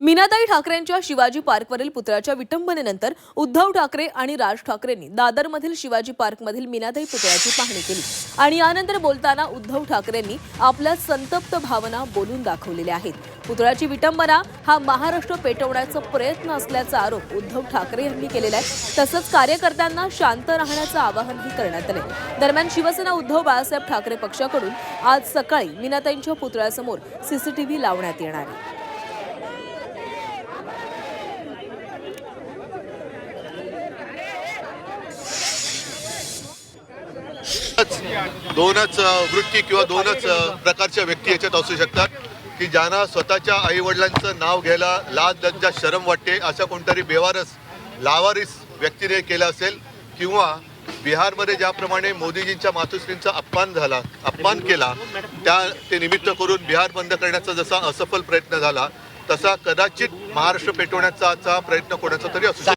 मीनाताई ठाकरेंच्या शिवाजी पार्कवरील पुतळ्याच्या विटंबनेनंतर उद्धव ठाकरे आणि राज ठाकरेंनी दादरमधील शिवाजी पार्कमधील मीनाताई पुतळ्याची पाहणी केली. आणि यानंतर बोलताना उद्धव ठाकरेंनी आपल्या संतप्त भावना बोलून दाखवलेल्या आहेत. पुतळ्याची विटंबना हा महाराष्ट्र पेटवण्याचा प्रयत्न असल्याचा आरोप उद्धव ठाकरे यांनी केलेला आहे. तसंच कार्यकर्त्यांना शांत राहण्याचं आवाहनही करण्यात आले दरम्यान शिवसेना उद्धव बाळासाहेब ठाकरे पक्षाकडून आज सकाळी मीनाताईंच्या पुतळ्यासमोर सीसीटीव्ही लावण्यात येणार आहे. दोनच वृत्ती किंवा दोनच प्रकारच्या व्यक्ती याच्यात असू शकतात की ज्यांना स्वतःच्या आई वडिलांचं नाव घ्यायला लाज लज्जा शरम वाटते अशा कोणतरी बेवारस लावारिस व्यक्तीने केलं असेल किंवा बिहारमध्ये ज्याप्रमाणे मोदीजींच्या मातोश्रींचा अपमान झाला अपमान केला त्या ते निमित्त करून बिहार बंद करण्याचा जसा असफल प्रयत्न झाला तसा कदाचित महाराष्ट्र पेटवण्याचा प्रयत्न कोणाचा तरी असू शकतो.